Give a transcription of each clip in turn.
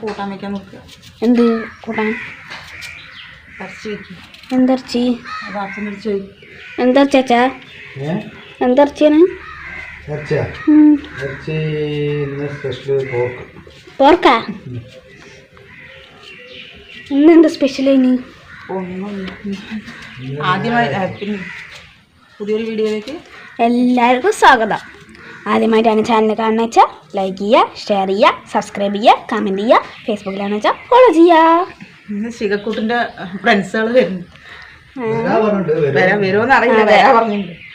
കൂട്ടാൻ വെക്കാൻ നോക്കുക. എന്ത് കൂട്ടാൻ? എന്തർച്ചി? ഇന്ന് സ്പെഷ്യൽ പോർക്ക്? പോർക്കാ ഇന്നെന്താ സ്പെഷ്യൽ ഇനി? ആദ്യമായി പുതിയൊരു വീഡിയോയിലേക്ക് എല്ലാവർക്കും സ്വാഗതം. ആദ്യമായിട്ടാണ് ചാനൽ കാണുന്നത് വെച്ചാൽ ലൈക്ക് ചെയ്യുക ഷെയർ ചെയ്യുക സബ്സ്ക്രൈബ് ചെയ്യുക കമന്റ് ചെയ്യുക ഫേസ്ബുക്കിലാണ് വെച്ചാൽ ഫോളോ ചെയ്യുക. ഇന്ന് ശിഖക്കൂട്ടിന്റെ ഫ്രണ്ട്സുകൾ വരുന്നു.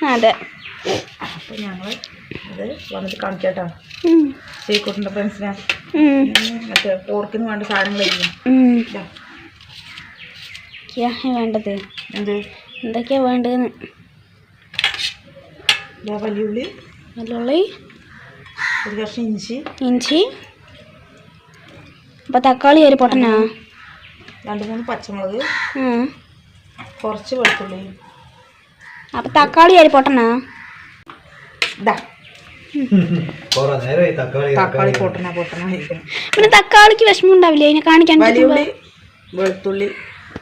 അതെ. അപ്പം ഞങ്ങൾ അത് വന്നിട്ട് കാണിക്കാട്ടോ. ഉം. ശിഖക്കൂട്ടിന്റെ ഫ്രണ്ട്സിനെ ഉം. മറ്റേ പോർക്കിന് വേണ്ട സാധനങ്ങളായിരിക്കും ഉം. ഇതാ. എന്തൊക്കെയാ വേണ്ടത്? എന്ത്? എന്തൊക്കെയാ വേണ്ടതെന്ന്? ഇതാ വലിയുള്ളി വെള്ളുള്ളി ഒരു കഷ്ണം ഇഞ്ചി. ഇഞ്ചി. അപ്പോൾ തക്കാളി ഒരു പൊട്ടനാ? രണ്ട് മൂന്ന് പച്ചമുളക്. കുറച്ച് വെളുത്തുള്ളി. അപ്പോൾ തക്കാളി ഒരു പൊട്ടനാ? തക്കാളി ഇരിക്കണം പിന്നെ തക്കാളിക്ക് വിഷമം ഉണ്ടാവില്ലേ? അതിനെ കാണിക്കാൻ വലിയുള്ളി വെളുത്തുള്ളി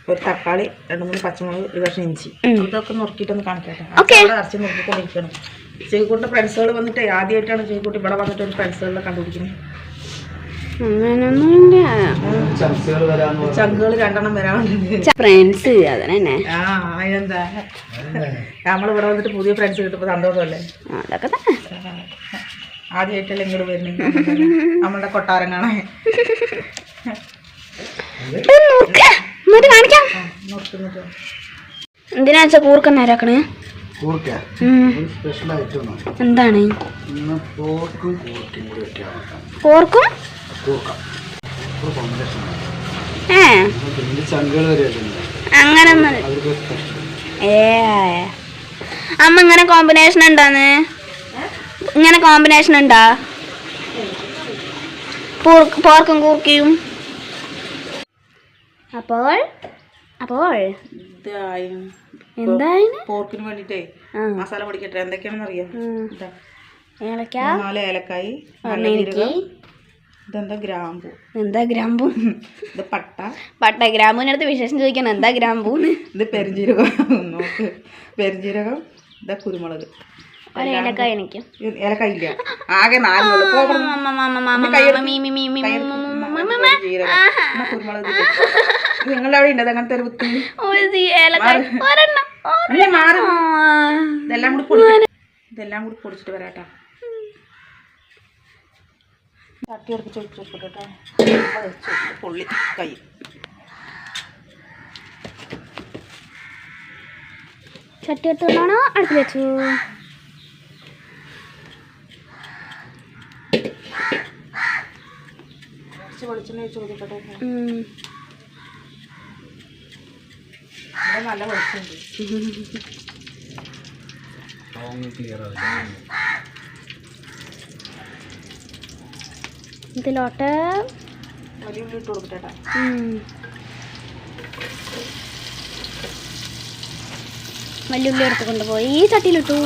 ഒരു തക്കാളി രണ്ട് മൂന്ന് പച്ചമുളക് ഒരു കഷ്ണം ഇഞ്ചി. ഇതൊക്കെ നുറുക്കിയിട്ടൊന്ന് കാണിക്കാം ഓക്കേ. ഇറച്ചി നുറുക്കിക്കൊണ്ടിരിക്കണം ചേക്കൂട്ടിന്റെ ഫ്രണ്ട്സുകൾ വന്നിട്ട് ആദ്യമായിട്ടാണ് ചേക്കൂട്ടി ഇവിടെ വന്നിട്ട് ഒരു ഫ്രണ്ട്സുകളെ കണ്ടുപിടിക്കുന്നത്. ചങ്കുകൾ രണ്ടെണ്ണം വരാനുണ്ട് ഫ്രണ്ട്സ് അതന്നെ ആ അതിനെന്താ നമ്മളിവിടെ വന്നിട്ട് പുതിയ ഫ്രണ്ട്സ് കിട്ടുമ്പോൾ സന്തോഷമല്ലേ? അതൊക്കെ തന്നെ. ആദ്യമായിട്ടല്ലേ ഇങ്ങോട്ട് വരുന്നത്. നമ്മളുടെ കൊട്ടാരം കാണാൻ എന്തിനാ കൂർക്ക നേരാക്കണേ? കൂർക്ക സ്പെഷ്യൽ ഐറ്റം എന്താണ്? ഇന്ന് പോർക്കും കൂടി പോർക്കും? കൂർക്ക അങ്ങനെ അമ്മ ഇങ്ങനെ കോമ്പിനേഷൻ ഉണ്ടാന്ന്? ഇങ്ങനെ കോമ്പിനേഷൻ ഉണ്ടാ? പോർക്ക്- പോർക്കും കൂർക്കയും. അപ്പോൾ അപ്പോൾ. ഇതായും. എന്തായാലും പോർക്കിന് വേണ്ടിട്ടേ മസാല പൊടിക്കട്ടെ എന്തൊക്കെയാണെന്ന് അറിയാം നാല് ഏലക്കായി ഇതെന്താ ഗ്രാമ്പു എന്താ ഗ്രാമ്പൂ ഇത് പട്ട പട്ട ഗ്രാമ്പൂവിന്റെ അടുത്ത് വിശേഷം ചോദിക്കണം എന്താ ഗ്രാമ്പു ഇത് പെരുംജീരകം നോക്ക് പെരുംജീരകം ഇതാ കുരുമുളക് ഒരു ഏലക്ക എനിക്ക് ഏലക്കായ ഇല്ല ആകെ നാല് കുരുമുളക്. നിങ്ങളുടെ അവിടെ ഉണ്ടത് അങ്ങനത്തെ ഒരു അല്ല മാറും. ഇതെല്ലാം കൂടി ഇതെല്ലാം കൂടി പൊടിച്ചിട്ട് വരാട്ടാ. തട്ടി ഉറപ്പിച്ച് വെച്ചിട്ടോ പൊള്ളി കൈ. ചട്ടി എടുത്തുകൊണ്ടാണോ അടുത്ത് വെച്ചു. കുറച്ച് വെളിച്ചെണ്ണ ഒഴിച്ച് ഉം. ഇവിടെ നല്ല വെളിച്ചുണ്ട് ഇതിലോട്ട് വലിയ ഉള്ളി ഇട്ട് കൊടുക്കട്ടെ ഉം. വല്യുള്ളി എടുത്ത് കൊണ്ടുപോയി. ഈ ചട്ടിയിലിട്ടു.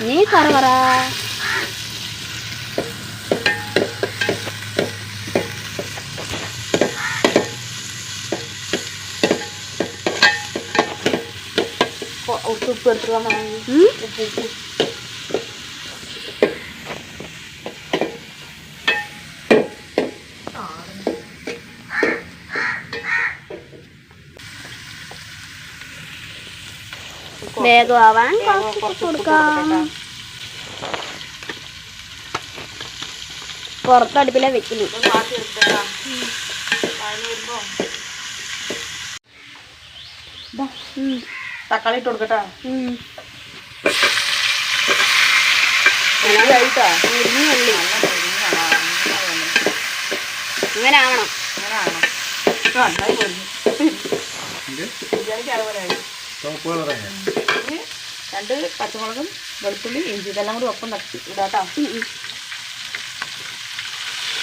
നീ കറ പറ ഉപ്പ് ഉപ്പ് ഉം. ഉപ്പ് ഉപ്പ് വേഗം ആവാൻ കുറച്ച് കുറച്ച് ഉപ്പ് കൊടുക്കാം. പുറത്തടുപ്പിലെ വെക്കുന്നു ഇത് തക്കാളി ഇട്ട് കൊടുക്കട്ടാ ആവണം രണ്ട് പച്ചമുളകും വെളുത്തുള്ളി ഇഞ്ചി ഇതെല്ലാം കൂടി ഒപ്പം ഇടാട്ടാ.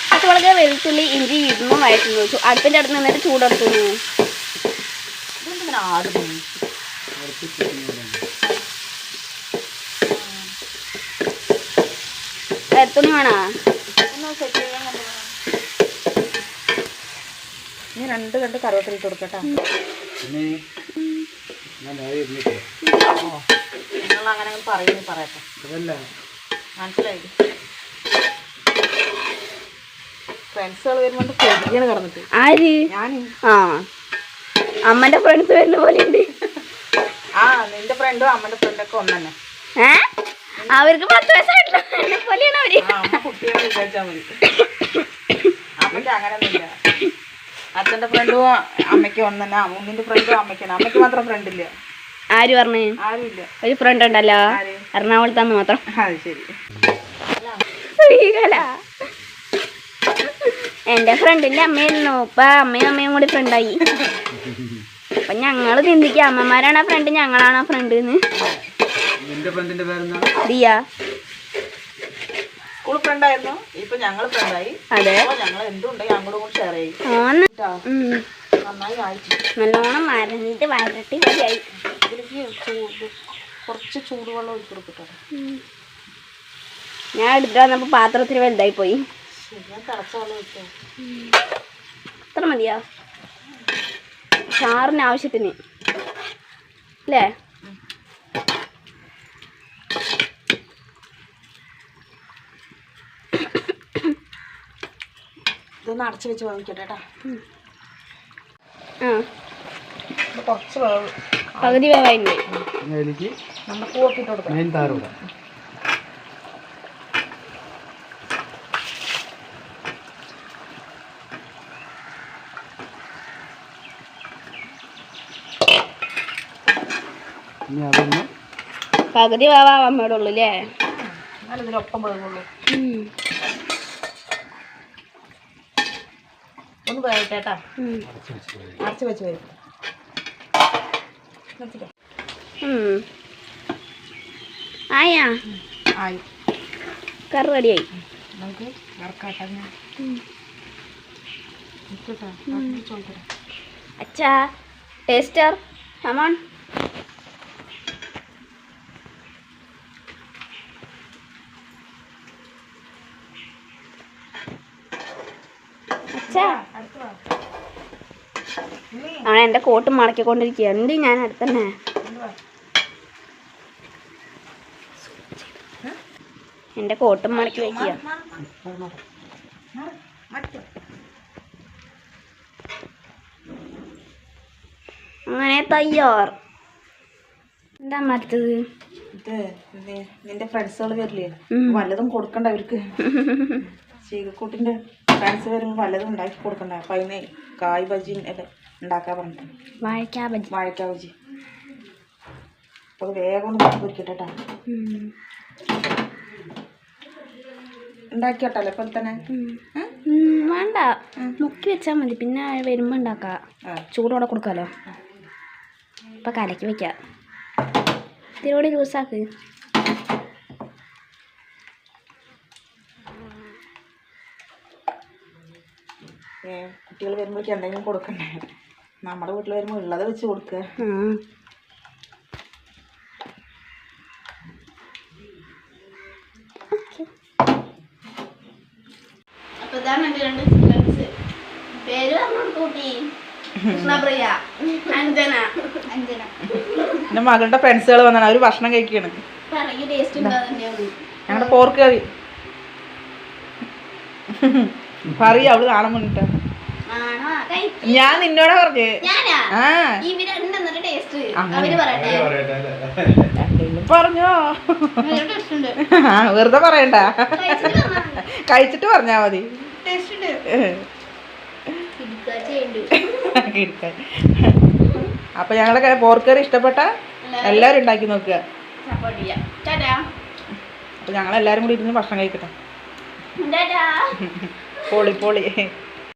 പച്ചമുളക് വെളുത്തുള്ളി ഇഞ്ചി ഇടുന്നു വഴറ്റുന്നു ചു- അടുപ്പിന്റെ അടുത്ത് നിന്നിട്ട് ചൂടെടുക്കുന്നു ഇനി രണ്ട് രണ്ട് കറുവത്തിൽ ഇട്ട് കൊടുക്കട്ടോ പറയട്ടെ. വരുമ്പോൾ ആര്? ഞാൻ ആ. അമ്മന്റെ ഫ്രണ്ട്സ് വരുന്ന പോലെ ഉണ്ട്. ഫ്രണ്ടൊക്കെ ഒന്ന് തന്നെ ഏ? അവർക്ക് പത്ത് വയസ്സായിട്ടുള്ള പോലെയാണ് അവർ. അമ്മയ്ക്ക് അങ്ങനെയൊന്നുമില്ല അച്ഛന്റെ ഫ്രണ്ടും അമ്മയ്ക്കും ഒന്ന് തന്നെ അമ്മൂന്നിന്റെ ഫ്രണ്ടും അമ്മയ്ക്കാണ്. അമ്മയ്ക്ക് മാത്രം ഫ്രണ്ട് ഇല്ല. ആര് പറഞ്ഞു? ആരുമില്ല. ഒരു ഫ്രണ്ട് ഉണ്ടല്ലോ? എറണാകുളത്താന്ന് മാത്രം. അത് ശരി. എന്റെ ഫ്രണ്ടിന്റെ അമ്മയായിരുന്നു. ഇപ്പൊ അമ്മയും അമ്മയും കൂടി ഫ്രണ്ടായി അപ്പൊ ഞങ്ങൾ ചിന്തിക്കുക അമ്മമാരാണ് ഫ്രണ്ട് ഞങ്ങളാണ് ഫ്രണ്ട് ദിയ. അതെ. ആന്ന്. ഉം. നന്നായി ആയിട്ട് നല്ലോണം മരഞ്ഞിട്ട് വരട്ടി മതിയായി. കുറച്ച് ചൂടുവെള്ളം ഒഴിച്ചു കൊടുക്കട്ടെ ഞാൻ എടുത്തിട്ട് വന്നപ്പോ പാത്രത്തിൽ വലുതായി പോയി. അത്ര മതിയോ? ചാറിന് ആവശ്യത്തിന്. അല്ലേ? ഇതൊന്ന് അടച്ചു വെച്ച് വാങ്ങിക്കട്ടെ കേട്ടോ. കുറച്ച് പകുതി വേവായി പൂവൊക്കെ ഇട്ട് കൊടുക്കാം. ഇനി അതൊന്ന് പകുതി വേവാ അമ്മയുടെ ഉള്ളു അല്ലേ വേവുള്ളൂ ഒന്ന് വെച്ച് വരും ആയാ? ആയി. കറി റെഡിയായി. നമുക്ക് അച്ഛാ ടേസ്റ്റർ. കമോൺ ആണ് അവൻ എന്റെ കോട്ട് മടക്കിക്കൊണ്ടിരിക്കുക എന്ത് ഞാൻ അടുത്തന്നെ എന്റെ കോട്ടും മടക്കി വെക്കുക മറ്റേ അങ്ങനെ തയ്യാർ എന്താ മറ്റത്? ഇത് നിന്റെ ഫ്രണ്ട്സുകൾ വരില്ലേ. വല്ലതും കൊടുക്കണ്ട അവർക്ക് ചീകക്കൂട്ടിന്റെ ഫ്രണ്ട്സ് വരുമ്പോൾ വല്ലതും ഉണ്ടാക്കി കൊടുക്കണ്ട. അപ്പൊ അതിന് കായ് ബജി ഉണ്ടാക്കാൻ പറഞ്ഞിട്ട്. വാഴക്കാ ബജി. വാഴക്ക ബജി. അപ്പോൾ അത് വേഗം ഒന്ന് പൊരിക്കട്ടെ കേട്ടോ. ഉം. ഉണ്ടാക്കി കേട്ടല്ലോ ഇപ്പം തന്നെ? വേണ്ട. മുക്കി വെച്ചാൽ മതി. പിന്നെ വരുമ്പോൾ ഉണ്ടാക്കാം. ചൂടോടെ കൊടുക്കാമല്ലോ ഇപ്പം കലക്കി വയ്ക്കുക ഇതിനോട് ലൂസാക്ക് കുട്ടികൾ വരുമ്പോഴേക്ക് എന്തെങ്കിലും കൊടുക്കണ്ടേ? നമ്മുടെ വീട്ടിൽ വരുമ്പോൾ ഉള്ളത് വെച്ച് കൊടുക്കുക ആ അപ്പൊ ഇതാണ് എന്റെ രണ്ട് ഫ്രണ്ട്സ് പേര് പറഞ്ഞു കൂട്ടി. കൃഷ്ണപ്രിയ അഞ്ജന. അഞ്ജന. എന്റെ മകളുടെ ഫ്രണ്ട്സുകൾ വന്നാണ്. അവർ ഭക്ഷണം കഴിക്കുകയാണ് പറയൂ ടേസ്റ്റ് ഉണ്ടോ തന്നെയാണ് ഞങ്ങളുടെ പോർക്ക് കറി. പറ അവൾ കാണാൻ വേണ്ടിട്ടാ. ആണോ? ഞാൻ നിന്നോട് പറഞ്ഞേ. ഞാനാ? ആ. ഇവർ ഉണ്ടെന്നൊരു ടേസ്റ്റ് അവർ പറയട്ടെ. രണ്ടിലും പറഞ്ഞോ. വെറുതെ പറയണ്ട. കഴിച്ചിട്ട് പറഞ്ഞാ മതി. ടേസ്റ്റ് ഉണ്ട്. അപ്പൊ ഞങ്ങളുടെ പോർക്കറി കറി ഇഷ്ടപ്പെട്ട എല്ലാവരും ഉണ്ടാക്കി നോക്കുക. സപ്പോർട്ട് ചെയ്യാം ടാറ്റാ. അപ്പൊ ഞങ്ങൾ എല്ലാവരും കൂടി ഇരുന്ന് ഭക്ഷണം കഴിക്കട്ടെ. പൊളി പൊളി.